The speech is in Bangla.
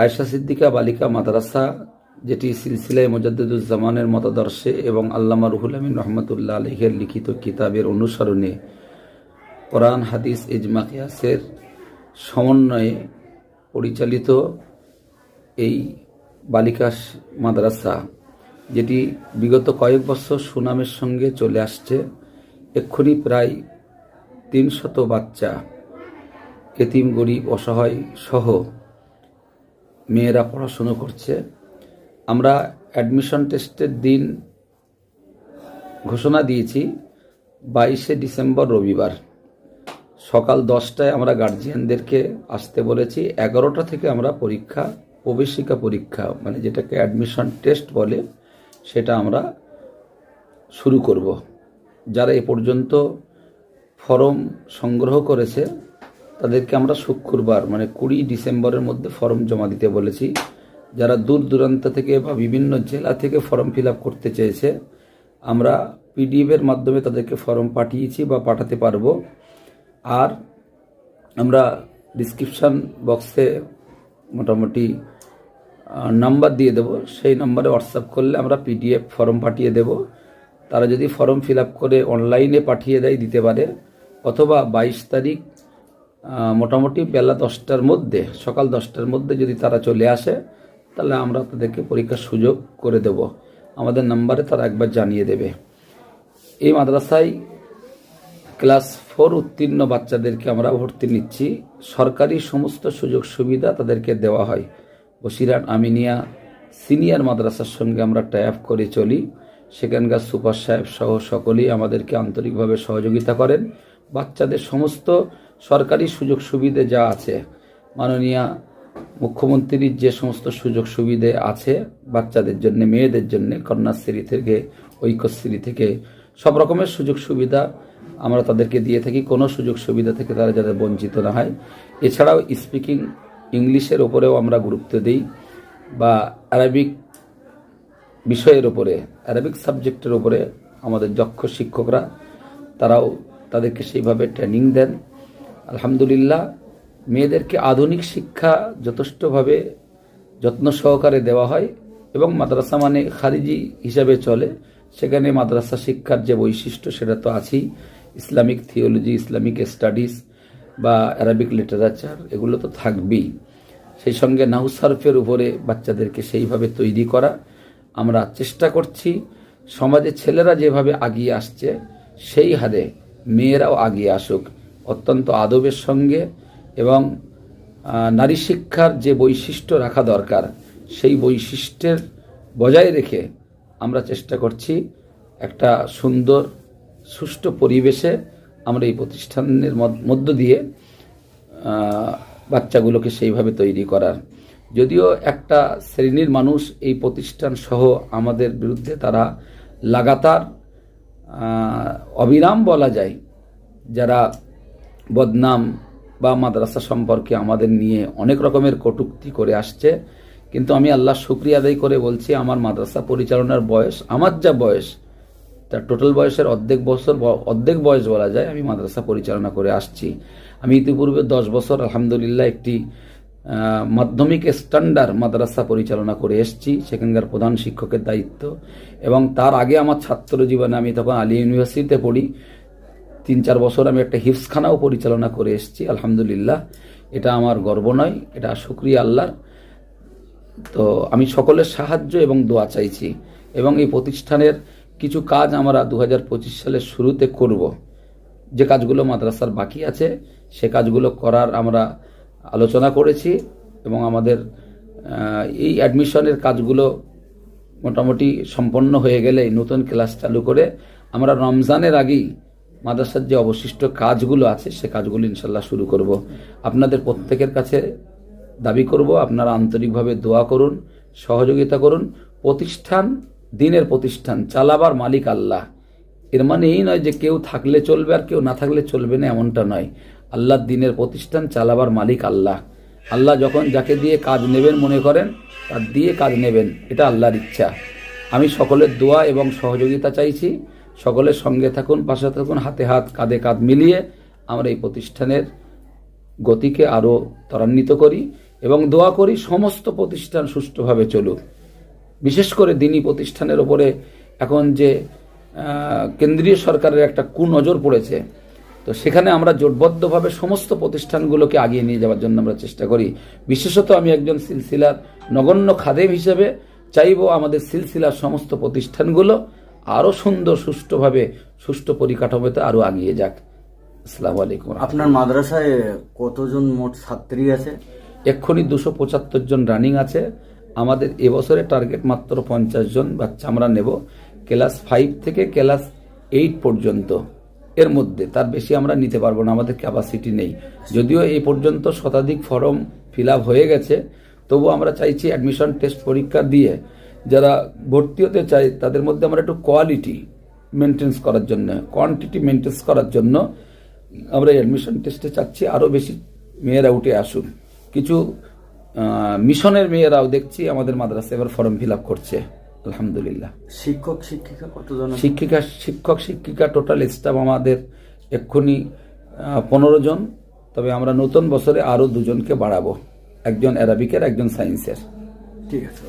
আয়সা সিদ্দিকা বালিকা মাদ্রাসা, যেটি সিলসিলায় মোজাদ্দুজ্জামানের মতাদর্শে এবং আল্লামা রুহুল আমিন রহমতুল্লাহ আলহের লিখিত কিতাবের অনুসরণে কোরআন, হাদিস, ইজমা, কিয়াসের সমন্বয়ে পরিচালিত এই বালিকা মাদ্রাসা, যেটি বিগত কয়েক বছর সুনামের সঙ্গে চলে আসছে, এক্ষুনি প্রায় তিনশত বাচ্চা এতিম গরিব অসহায় সহ মেয়েরা পড়াশুনো করছে। আমরা অ্যাডমিশন টেস্টের দিন ঘোষণা দিয়েছি, বাইশে ডিসেম্বর রবিবার। সকাল দশটায় আমরা গার্জিয়ানদেরকে আসতে বলেছি, এগারোটা থেকে আমরা পরীক্ষা, প্রবেশিকা পরীক্ষা মানে যেটাকে অ্যাডমিশন টেস্ট বলে, সেটা আমরা শুরু করব। যারা এ পর্যন্ত ফর্ম সংগ্রহ করেছে তাদেরকে আমরা শুক্রবার মানে কুড়ি ডিসেম্বরের মধ্যে ফর্ম জমা দিতে বলেছি। যারা দূর দূরান্ত থেকে বা বিভিন্ন জেলা থেকে ফর্ম ফিল করতে চেয়েছে, আমরা পিডিএফের মাধ্যমে তাদেরকে ফর্ম পাঠিয়েছি বা পাঠাতে পারব। আর আমরা ডিসক্রিপশান বক্সে মোটামুটি নাম্বার দিয়ে দেব। সেই নাম্বারে হোয়াটসঅ্যাপ করলে আমরা পিডিএফ ফর্ম পাঠিয়ে দেব। তারা যদি ফর্ম ফিল করে অনলাইনে পাঠিয়ে দেয়, দিতে পারে। অথবা বাইশ তারিখ মোটামুটি বেলা দশটার মধ্যে, সকাল দশটার মধ্যে যদি তারা চলে আসে, তাহলে আমরা তাদেরকে পরীক্ষার সুযোগ করে দেব। আমাদের নাম্বারে তারা একবার জানিয়ে দেবে। এই মাদ্রাসায় ক্লাস ফোর উত্তীর্ণ বাচ্চাদেরকে আমরা ভর্তি নিচ্ছি। সরকারি সমস্ত সুযোগ সুবিধা তাদেরকে দেওয়া হয়। বসিরহাট আমিনিয়া সিনিয়র মাদ্রাসার সঙ্গে আমরা ট্যাপ করে চলি। সেখানকার সুপার সাহেব সহ সকলেই আমাদেরকে আন্তরিকভাবে সহযোগিতা করেন। বাচ্চাদের সমস্ত সরকারি সুযোগ সুবিধে যা আছে, মাননীয় মুখ্যমন্ত্রীর যে সমস্ত সুযোগ সুবিধে আছে, বাচ্চাদের জন্য, মেয়েদের জন্য, কন্যাশ্রী থেকে, ঐক্যশ্রী থেকে, সব রকমের সুযোগ সুবিধা আমরা তাদেরকে দিয়ে থাকি। কোনো সুযোগ সুবিধা থেকে তারা যাতে বঞ্চিত না হয়। এছাড়াও স্পিকিং ইংলিশের ওপরেও আমরা গুরুত্ব দিই বা অ্যারাবিক বিষয়ের ওপরে অ্যারাবিক সাবজেক্টের ওপরে আমাদের যক্ষ শিক্ষকরা, তারাও তাদেরকে সেইভাবে ট্রেনিং দেন। আলহামদুলিল্লাহ, মেয়েদেরকে আধুনিক শিক্ষা যথেষ্টভাবে যত্ন সহকারে দেওয়া হয় এবং মাদ্রাসা মানে খারিজি হিসাবে চলে। সেখানে মাদ্রাসা শিক্ষার যে বৈশিষ্ট্য সেটা তো আছেই। ইসলামিক থিওলজি, ইসলামিক স্টাডিজ বা অ্যারাবিক লিটারেচার এগুলো তো থাকবেই। সেই সঙ্গে নাহুসারফের উপরে বাচ্চাদেরকে সেইভাবে তৈরি করা আমরা চেষ্টা করছি। সমাজে ছেলেরা যেভাবে আগিয়ে আসছে, সেই হারে মেয়েরাও আগিয়ে আসুক। অত্যন্ত আদবের সঙ্গে এবং নারী শিক্ষার যে বৈশিষ্ট্য রাখা দরকার, সেই বৈশিষ্ট্যের বজায় রেখে আমরা চেষ্টা করছি একটা সুন্দর, সুষ্ঠু পরিবেশে আমরা এই প্রতিষ্ঠানের মধ্য- দিয়ে বাচ্চাগুলোকে সেইভাবে তৈরি করার। যদিও একটা শ্রেণির মানুষ এই প্রতিষ্ঠান সহ আমাদের বিরুদ্ধে তারা লাগাতার অবিরাম বলা যায়, যারা বদনাম বা মাদ্রাসা সম্পর্কে আমাদের নিয়ে অনেক রকমের কটূক্তি করে আসছে। কিন্তু আমি আল্লাহ শুক্রিয়া আদায় করে বলছি, আমার মাদ্রাসা পরিচালনার বয়স, আমার যা বয়স, তার টোটাল বয়সের অর্ধেক বছর অর্ধেক বয়স বলা যায়, আমি মাদ্রাসা পরিচালনা করে আসছি। আমি ইতিপূর্বে দশ বছর, আলহামদুলিল্লাহ, একটি মাধ্যমিক স্ট্যান্ডার্ড মাদ্রাসা পরিচালনা করে এসেছি, সেখানকার প্রধান শিক্ষকের দায়িত্ব। এবং তার আগে আমার ছাত্র জীবনে আমি তখন আলী ইউনিভার্সিটিতে পড়ি। তিন চার বছর আমি একটা হিফসখানাও পরিচালনা করে এসেছি, আলহামদুলিল্লাহ। এটা আমার গর্ব নয়, এটা শুক্রিয়া আল্লাহর। তো আমি সকলের সাহায্য এবং দোয়া চাইছি এবং এই প্রতিষ্ঠানের কিছু কাজ আমরা দু হাজার পঁচিশ সালের শুরুতে করব। যে কাজগুলো মাদ্রাসার বাকি আছে, সে কাজগুলো করার আমরা আলোচনা করেছি এবং আমাদের এই অ্যাডমিশনের কাজগুলো মোটামুটি সম্পন্ন হয়ে গেলে নতুন ক্লাস চালু করে আমরা রমজানের আগেই মাদ্রাসার যে অবশিষ্ট কাজগুলো আছে, সে কাজগুলো ইনশাল্লাহ শুরু করব। আপনাদের প্রত্যেকের কাছে দাবি করব, আপনারা আন্তরিকভাবে দোয়া করুন, সহযোগিতা করুন। প্রতিষ্ঠান, দিনের প্রতিষ্ঠান, চালাবার মালিক আল্লাহ। এর মানে এই নয় যে কেউ থাকলে চলবে আর কেউ না থাকলে চলবে না, এমনটা নয়। আল্লাহর দিনের প্রতিষ্ঠান, চালাবার মালিক আল্লাহ। আল্লাহ যখন যাকে দিয়ে কাজ নেবেন মনে করেন, তার দিয়ে কাজ নেবেন, এটা আল্লাহর ইচ্ছা। আমি সকলের দোয়া এবং সহযোগিতা চাইছি। সকলের সঙ্গে থাকুন, পাশে থাকুন, হাতে হাত, কাঁধে কাঁধ মিলিয়ে আমরা এই প্রতিষ্ঠানের গতিকে আরও ত্বরান্বিত করি এবং দোয়া করি সমস্ত প্রতিষ্ঠান সুষ্ঠুভাবে চলুক। বিশেষ করে দিনী প্রতিষ্ঠানের ওপরে এখন যে কেন্দ্রীয় সরকারের একটা কুনজর পড়েছে, তো সেখানে আমরা জোটবদ্ধভাবে সমস্ত প্রতিষ্ঠানগুলোকে আগিয়ে নিয়ে যাওয়ার জন্য আমরা চেষ্টা করি। বিশেষত আমি একজন সিলসিলার নগণ্য খাদেম হিসেবে চাইব আমাদের সিলসিলার সমস্ত প্রতিষ্ঠানগুলো আরও সুন্দর সুষ্ঠুভাবে সুষ্ঠু পরিকাঠামোতে আরও আগিয়ে যাক। আসসালামু আলাইকুম। আপনার মাদ্রাসায় কতজন মোট ছাত্রী আছে? এক্ষুনি দুশো পঁচাত্তর জন রানিং আছে। আমাদের এবছরে টার্গেট মাত্র পঞ্চাশ জন বাচ্চা আমরা নেব। ক্লাস ফাইভ থেকে ক্লাস এইট পর্যন্ত। এর মধ্যে তার বেশি আমরা নিতে পারব না আমাদের ক্যাপাসিটি নেই। যদিও এই পর্যন্ত শতাধিক ফর্ম ফিল হয়ে গেছে তবু আমরা চাইছি অ্যাডমিশন টেস্ট পরীক্ষা দিয়ে যারা ভর্তি হতে চায় তাদের মধ্যে আমরা একটু কোয়ালিটি মেনটেন্স করার জন্য কোয়ান্টিটি মেনটেন্স করার জন্য আমরা অ্যাডমিশন টেস্টে চাচ্ছি আরও বেশি মেয়েরা উঠে আসুন। কিছু মিশনের মেয়েরাও দেখছি আমাদের মাদ্রাসা এবার ফর্ম ফিল আপ করছে আলহামদুলিল্লাহ। শিক্ষক শিক্ষিকা কতজন শিক্ষিকা শিক্ষক শিক্ষিকা টোটাল স্টাফ আমাদের এক্ষুনি পনেরো জন তবে আমরা নতুন বছরে আরও দুজনকে বাড়াবো একজন অ্যারাবিকের একজন সায়েন্সের ঠিক আছে।